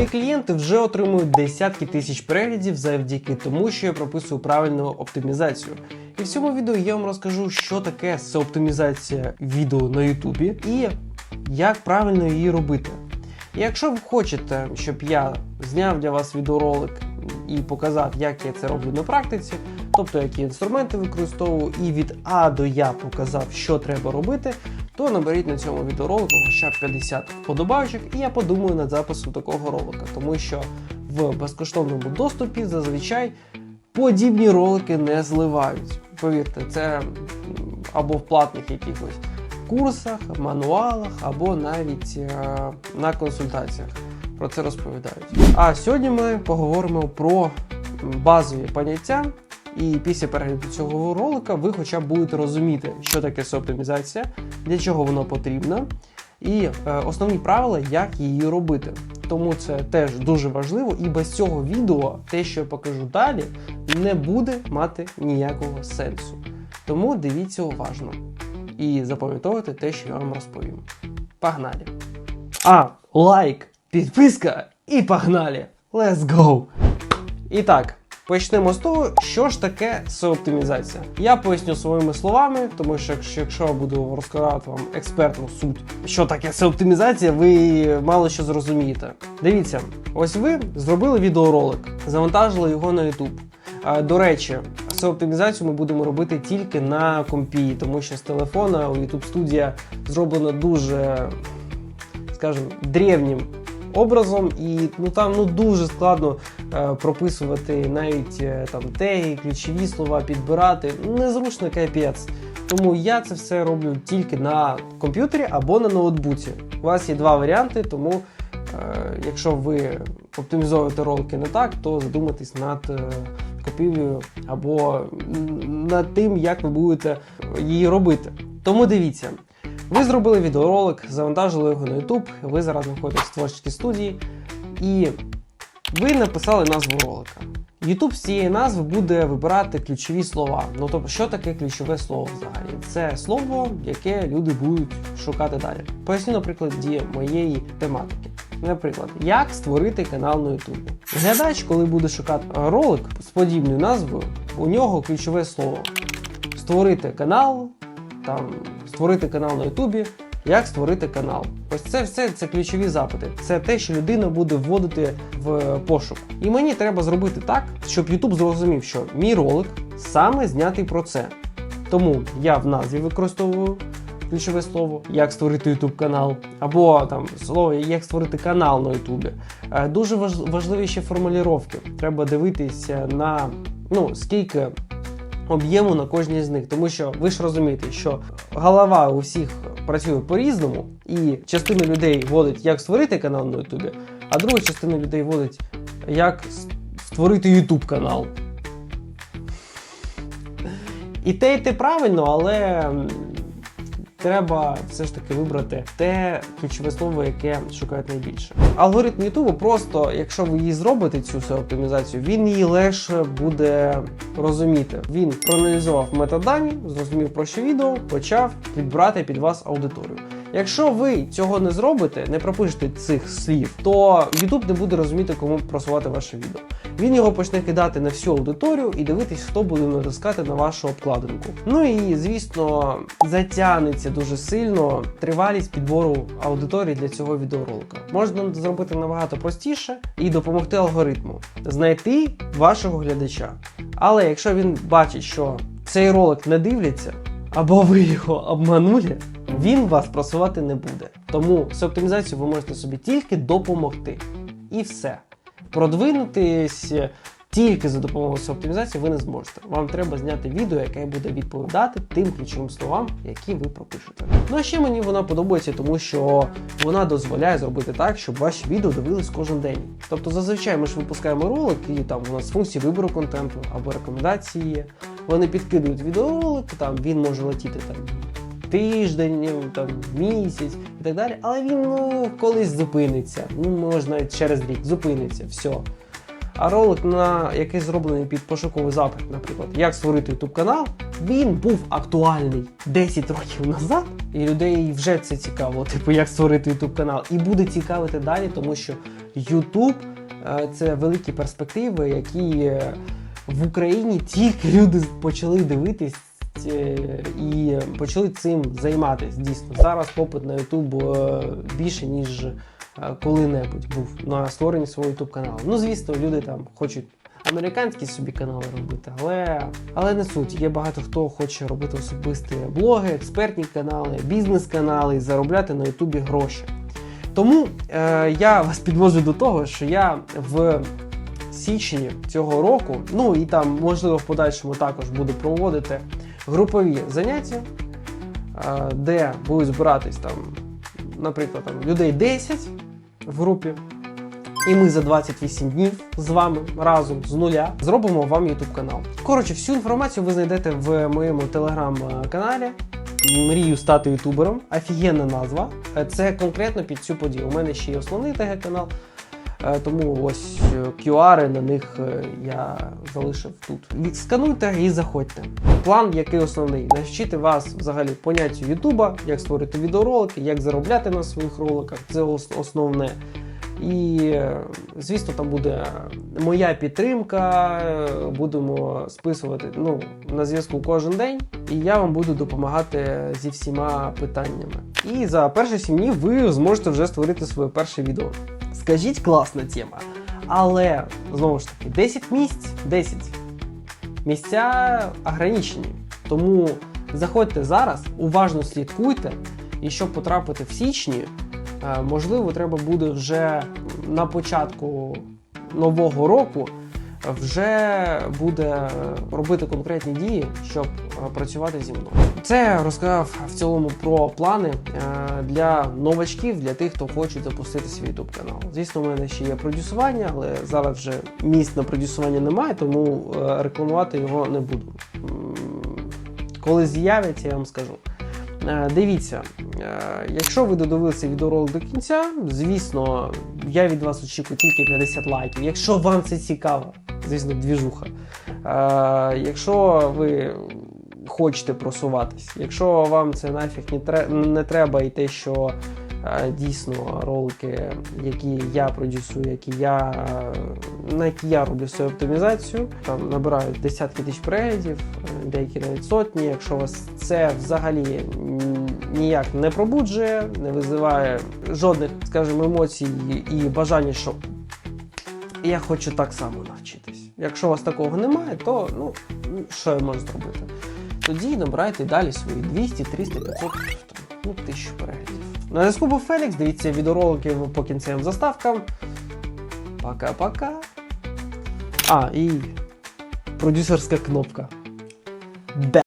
Мої клієнти вже отримують десятки тисяч переглядів завдяки тому, що я прописую правильну оптимізацію. І в цьому відео я вам розкажу, що таке оптимізація відео на Ютубі і як правильно її робити. І якщо ви хочете, щоб я зняв для вас відеоролик і показав, як я це роблю на практиці, тобто які інструменти використовую, і від А до Я показав, що треба робити, то наберіть на цьому відеоролику хоча б 50 вподобайочок, і я подумаю над записом такого ролика, тому що в безкоштовному доступі зазвичай подібні ролики не зливають. Повірте, це або в платних якихось курсах, мануалах, або навіть е, на консультаціях. Про це розповідають. А сьогодні ми поговоримо про базові поняття. І після перегляду цього ролика ви хоча б будете розуміти, що таке оптимізація, для чого воно потрібно, і е, основні правила, як її робити. Тому це теж дуже важливо, і без цього відео те, що я покажу далі, не буде мати ніякого сенсу. Тому дивіться уважно і запам'ятовуйте те, що я вам розповім. Погнали! А, лайк, підписка і погнали! Let's go! І так, почнемо з того, що ж таке SEO-оптимізація. Я поясню своїми словами, тому що якщо, якщо буду розказати вам експертну суть, що таке SEO-оптимізація, ви мало що зрозумієте. Дивіться, ось ви зробили відеоролик, завантажили його на YouTube. До речі, SEO-оптимізацію ми будемо робити тільки на компі, тому що з телефона у YouTube студія зроблена дуже, скажімо, древнім образом, і ну там ну дуже складно прописувати навіть е, там теги, ключові слова, підбирати. Незручно капець. Тому я це все роблю тільки на комп'ютері або на ноутбуці. У вас є два варіанти, тому е, якщо ви оптимізовуєте ролики не так, то задумайтесь над е, купівлею або над тим, як ви будете її робити. Тому дивіться. Ви зробили відеоролик, завантажили його на YouTube, ви зараз знаходитесь в творчій студії, і ви написали назву ролика. YouTube з цієї назви буде вибирати ключові слова. Ну тобто, що таке ключове слово взагалі? Це слово, яке люди будуть шукати далі. Поясню, на прикладі моєї тематики. Наприклад, як створити канал на YouTube. Глядач, коли буде шукати ролик з подібною назвою, у нього ключове слово створити канал, там створити канал на Ютубі, як створити канал. Ось це все це ключові запити. Це те, що людина буде вводити в пошук. І мені треба зробити так, щоб YouTube зрозумів, що мій ролик саме знятий про це. Тому я в назві використовую ключове слово, як створити YouTube канал, або там слово, як створити канал на YouTube. Е, Дуже важ- важливі ще формулювання. Треба дивитися на ну скільки об'єму на кожній з них, тому що ви ж розумієте, що голова у всіх працює по-різному, і частина людей водить, як створити канал на Ютубі, а друга частина людей водить, як створити Ютуб канал. І те, і те правильно, але треба все ж таки вибрати те ключове слово, яке шукають найбільше. Алгоритм Ютубу просто, якщо ви її зробите, цю всю оптимізацію, він її легше буде розуміти. Він проаналізував метадані, зрозумів про що відео, почав підбирати під вас аудиторію. Якщо ви цього не зробите, не пропишете цих слів, то YouTube не буде розуміти, кому просувати ваше відео. Він його почне кидати на всю аудиторію і дивитись, хто буде натискати на вашу обкладинку. Ну і звісно, затягнеться дуже сильно тривалість підбору аудиторії для цього відеоролика. Можна зробити набагато простіше і допомогти алгоритму знайти вашого глядача. Але якщо він бачить, що цей ролик не дивляться, або ви його обманули, він вас просувати не буде. Тому з оптимізацією ви можете собі тільки допомогти. І все. Продвинутись тільки за допомогою оптимізації ви не зможете. Вам треба зняти відео, яке буде відповідати тим ключовим словам, які ви пропишете. Ну а ще мені вона подобається, тому що вона дозволяє зробити так, щоб ваші відео дивились кожен день. Тобто зазвичай ми ж випускаємо ролик, і там у нас функції вибору контенту або рекомендації. Вони підкидують відеоролик, там він може летіти там тиждень, там місяць і так далі. Але він ну колись зупиниться. Ну може навіть через рік зупиниться. Все. А ролик, на який зроблений під пошуковий запит, наприклад, як створити YouTube канал, він був актуальний 10 років назад, і людей вже це цікаво, типу, як створити YouTube канал. І буде цікавити далі, тому що YouTube е, це великі перспективи, які е, в Україні тільки люди почали дивитись. Е, І почали цим займатися дійсно. Зараз попит на YouTube е, більше, ніж е, коли-небудь був на створенні свого YouTube каналу. Ну, звісно, люди там хочуть американські собі канали робити, але, але не суть. Є багато хто хоче робити особисті блоги, експертні канали, бізнес-канали і заробляти на Ютубі гроші. Тому е, я вас підвожу до того, що я в січні цього року, ну і там, можливо, в подальшому також буду проводити групові заняття, е, де будуть збиратись там, наприклад, там, людей 10 в групі. І ми за 28 днів з вами разом з нуля зробимо вам YouTube канал. Коротше, всю інформацію ви знайдете в моєму телеграм-каналі. Мрію стати ютубером. Офігенна назва. Е, Це конкретно під цю подію. У мене ще є основний ТГ-канал, тому ось е, QR на них е, я залишив тут. Відскануйте і заходьте. План, який основний, навчити вас взагалі поняттю Ютуба, як створити відеоролики, як заробляти на своїх роликах. Це основне. І, е, звісно, там буде моя підтримка. е, Будемо списувати ну, на зв'язку кожен день, і я вам буду допомагати зі всіма питаннями. І за перші сім днів ви зможете вже створити своє перше відео. Скажіть, класна тема. Але знову ж таки, 10 місць, 10 місця ограничені. Тому заходьте зараз, уважно слідкуйте, і щоб потрапити в січні, е, можливо, треба буде вже на початку нового року вже буде робити конкретні дії, щоб е, працювати зі мною. Це розказав в цілому про плани е, для новачків, для тих, хто хоче запустити свій YouTube канал. Звісно, у мене ще є продюсування, але зараз вже місць на продюсування немає, тому е, рекламувати його не буду. Коли з'явиться, я вам скажу. Дивіться, якщо ви додивилися відеоролик до кінця, звісно, я від вас очікую тільки 50 лайків. Якщо вам це цікаво, звісно, двіжуха. Е, Якщо ви хочете просуватись, якщо вам це нафіг не, тре- не треба, і те, що е, дійсно ролики, які я продюсую, які я, е, на які я роблю свою оптимізацію, там набирають десятки тисяч переглядів, деякі навіть сотні. Якщо вас це взагалі ніяк не пробуджує, не визиває жодних, скажімо, емоцій і бажання, що я хочу так само навчитись. Якщо у вас такого немає, то ну що я можу зробити? Тоді набирайте далі свої 200, 300, 500, там, ну, тисячу переглядів. На зв'язку був Фелікс, дивіться відеоролики по кінцевим заставкам. Пока-пока. А, і продюсерська кнопка. Де?